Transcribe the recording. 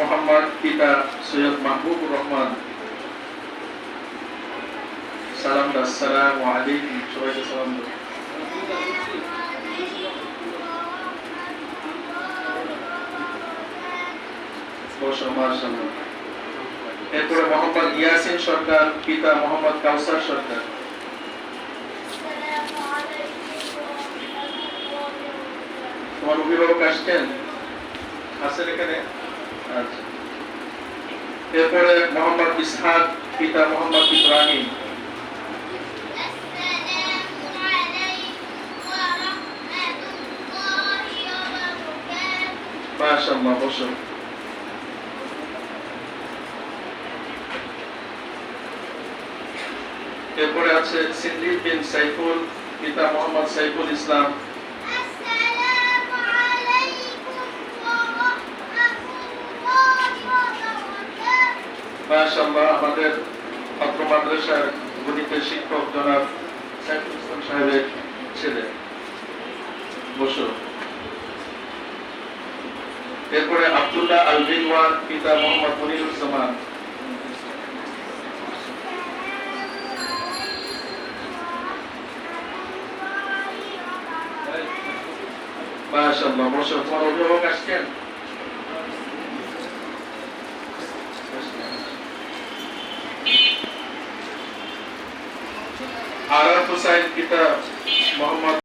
মোহাম্মদ পিতা সৈয়দ মাহবুবুর রহমান সালাম আসসালাম আলাইকুম সবাইকে সালাম এরপরে মোহাম্মদ ইয়াসিন সরকার পিতা মোহাম্মদ কাউসার সরকার তোমার অভিভাবক আসছেন আছেন এখানে এরপরে মোহাম্মদ ইসহাক, পিতা মোহাম্মদ ইব্রাহিম। এরপরে আছে সিদ্দিক বিন সাইফুল, পিতা মোহাম্মদ সাইফুল ইসলাম। আমাদের ছাত্র মাদ্রাসার গণিতের শিক্ষক জনাব সাহেবের ছেলে। বসো। এরপরে আব্দুল্লাহ আল রিদওয়ান পিতা মোহাম্মদ মনিরুজ্জামান মাশাআল্লাহ বসো। তোমার অভিভাবক আসছেন? আরাফ হোসাইন পিতা মোহাম্মদ